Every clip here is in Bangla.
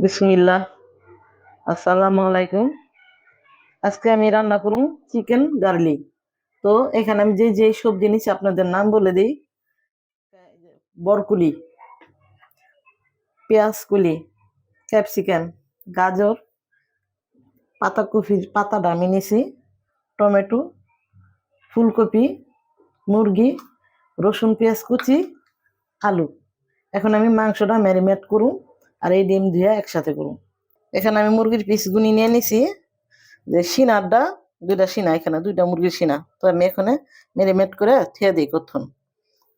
বিসমিল্লাহ। আসসালামু আলাইকুম। আজকে আমি রান্না করুন চিকেন গার্লিক। তো এখানে আমি যে যে সবজি নিচ্ছি আপনাদের নাম বলে দিই। বরকুলি পেঁয়াজ কুলি ক্যাপসিকাম, গাজর পাতাকপি পাতাটা আমি নিছি, টমেটো, ফুলকপি, মুরগি, রসুন, পেঁয়াজ কুচি, আলু। এখন আমি মাংসটা ম্যারিনেট করুন আর এই ডিম ধুয়ে একসাথে করুন। এখানে আমি মুরগির পিস গুনি নিয়ে নিছি। যে সিনারটা, দুইটা সিনা এখানে, দুইটা মুরগির সিনা। তো আমি এখানে ম্যারিনেট করে থিয়ে দিই কথন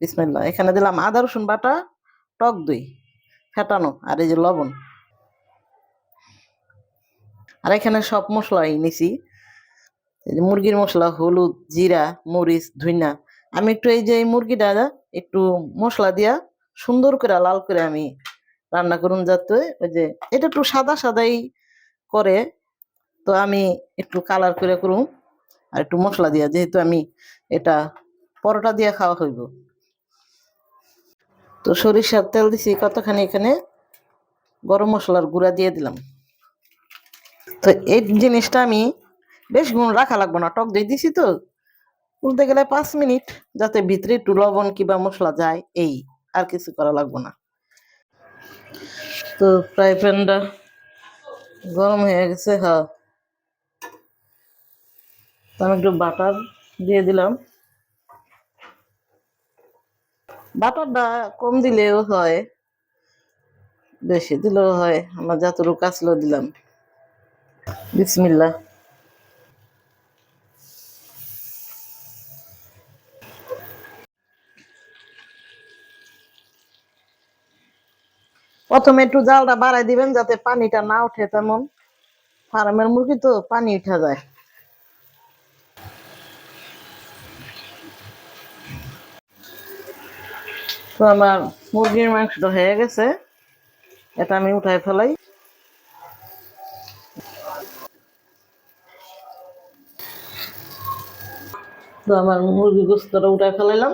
বিসমিল্লা এখানে দিলাম আদা, রসুন বাটা, টক দই, ফেটানো, আর এই যে লবণ। আর এখানে সব মশলাই নিছি। মুরগির মশলা, হলুদ, জিরা, মরিচ ধইনা আমি একটু এই যে এই মুরগিটা, একটু মশলা দিয়া সুন্দর করে, লাল করে আমি রান্না করুন যাতে ওই যে, এটা একটু সাদা সাদাই করে। তো আমি একটু কালার করে করুন আর একটু মশলা দিয়া, যেহেতু আমি এটা পরোটা দিয়ে খাওয়া হইব। তো সরিষার তেল দিছি কতখানি এখানে? গরম মশলার গুঁড়া দিয়ে দিলাম। তো এই জিনিসটা আমি বেশ গুণ রাখা লাগবো না, টক দই দিছি তো। বলতে গেলে পাঁচ মিনিট, যাতে ভিতরে একটু লবণ কিংবা মশলা যায়, এই আর কিছু করা লাগবো না। তো ফ্রাই প্যানটা গরম হয়ে গেছে হ্যাঁ আমি একটু বাটার দিয়ে দিলাম। বাটারটা কম দিলেও হয়, বেশি দিলেও হয়। আমার যতটুকু কাছলেও দিলাম। বিসমিল্লা প্রথমে একটু জালটা বাড়াই দিবেন যাতে পানিটা না ওঠে তেমন। ফার্মের মুরগি তো পানি উঠা যায়। তো আমার মুরগির মাংসটা হয়ে গেছে। এটা আমি উঠাই ফেলাই। তো আমার মুরগি গোস্তটা উঠাই ফেলাইলাম।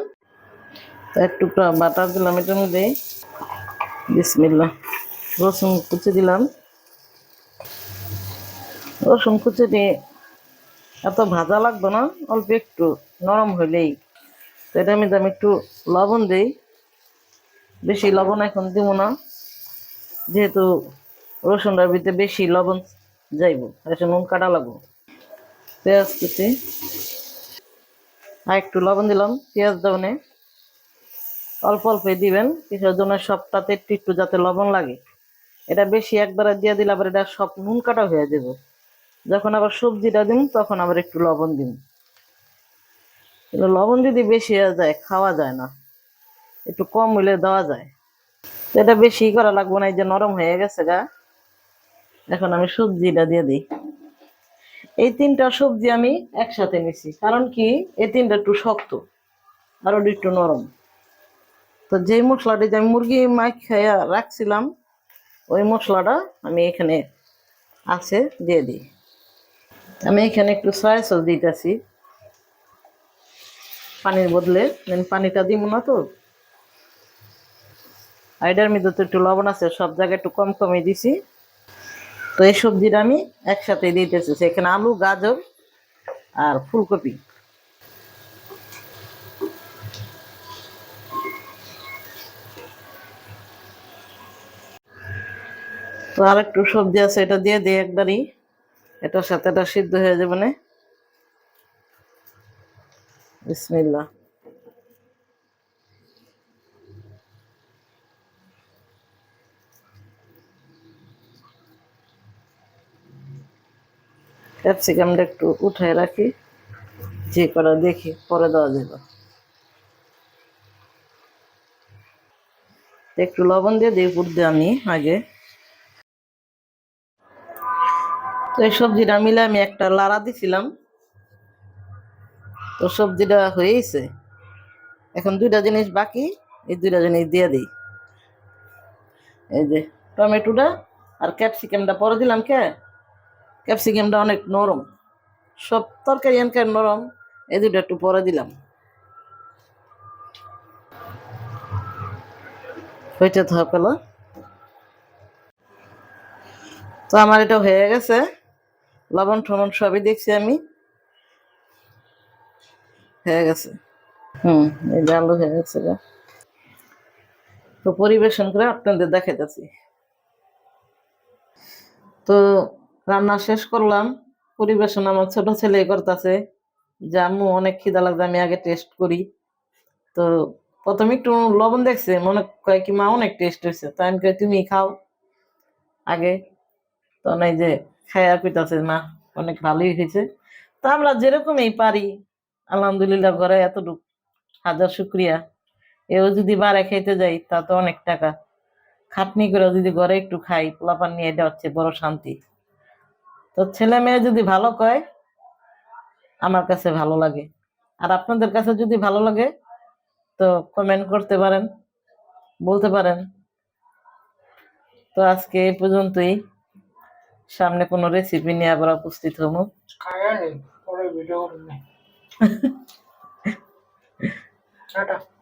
তো একটু বাটার দিলাম এটার মধ্যে। বিসমিল্লা রসুন কুচি দিলাম। রসুন কুচি দিয়ে এত ভাজা লাগবে না, অল্প একটু নরম হইলেই। তো এটা আমি দাম একটু লবণ দিই। বেশি লবণ এখন দিব না, যেহেতু রসুনটার ভিতরে বেশি লবণ যাইব এসে নুন কাটা লাগবো। পেঁয়াজ কুচি। আর একটু লবণ দিলাম, পেঁয়াজ দাবনে অল্প অল্প দিবেন। কিসের জন্য সবটাতে একটু একটু যাতে লবণ লাগে। এটা বেশি একবারে দিয়ে দিলে আবার এটা সব নুন কাটা হয়ে যাবে। যখন আবার সবজিটা দিন, তখন আবার একটু লবণ দিন। লবণ যদি বেশি হয়ে যায়, খাওয়া যায় না। একটু কম হইলে দেওয়া যায়। এটা বেশি করা লাগবো না, এই যে নরম হয়ে গেছে গা। এখন আমি সবজিটা দিয়ে দিই। এই তিনটা সবজি আমি একসাথে নিছি। কারণ কি? এই তিনটা একটু শক্ত, আর একটু নরম। তো যেই মশলাটি যে আমি মুরগি মাছ খাইয়া রাখছিলাম, ওই মশলাটা আমি এখানে আছে, দিয়ে দিই। আমি এখানে একটু সয়া সস দিতেছি। পানির বদলে পানিটা দিব না তো। আইডার মধ্যে তো একটু লবণ আছে, সব জায়গায় একটু কম কমে দিছি। তো এই সবজিটা আমি একসাথে দিতেছি, সেখানে আলু, গাজর আর ফুলকপি। তো আর একটু সবজি আছে, এটা দিয়ে দিই একবারই। এটার সাথে এটা সিদ্ধ হয়ে যাবে না বিসমিল্লা ক্যাপসিকামটা একটু উঠায় রাখি, যে করা দেখি, পরে দেওয়া যাবে। একটু লবণ দিয়ে দিই উপর দিয়ে আমি আগে। তো এই সবজিটা মিলে আমি একটা লাড়া দিছিলাম। তো সবজিটা হয়েছে। এখন দুইটা জিনিস বাকি, এই দুইটা জিনিস দিয়ে দিই। এই যে টমেটোটা আর ক্যাপসিকামটা পরে দিলাম কে? ক্যাপসিকামটা অনেক নরম। সব তরকারি এনকার নরম, এই দুটো একটু পরে দিলাম। হইতে থাকল তো আমার এটা হয়ে গেছে। লবণ টবণ সবই দেখছি আমি। হয়ে গেছে। হুম। এই আলু হয়ে গেছে। তো পরিবেশন করে আপনাদের দেখাইতেছি। তো রান্না শেষ করলাম। পরিবেশন আমার ছোট ছেলে করতেছে। যে আম্মু অনেক খিদা লাগছে আমি আগে টেস্ট করি। তো প্রথমে একটু লবণ দেখছে মনে কয় কি মা অনেক টেস্ট হয়েছে তাই আমি তুমি খাও আগে। তো নাই যে খায়া কইতাছে মা অনেক ভালোই হয়েছে। তো আমরা যেরকমই পারি, আলহামদুলিল্লাহ ঘরে এতটুকু হাজার শুক্রিয়া। এও যদি বারে খাইতে যাই, তা তো অনেক টাকা। খাটনি করে যদি ঘরে একটু খাই, পোলাপান নিয়ে এটা হচ্ছে বড় শান্তি। তো ছেলে মেয়ে যদি ভালো কয়, আমার কাছে ভালো লাগে। আর আপনাদের কাছে যদি ভালো লাগে, তো কমেন্ট করতে পারেন, বলতে পারেন। তো আজকে এই পর্যন্তই। সামনে কোনো রেসিপি নিয়ে আবার উপস্থিত হব। পরে ভিডিও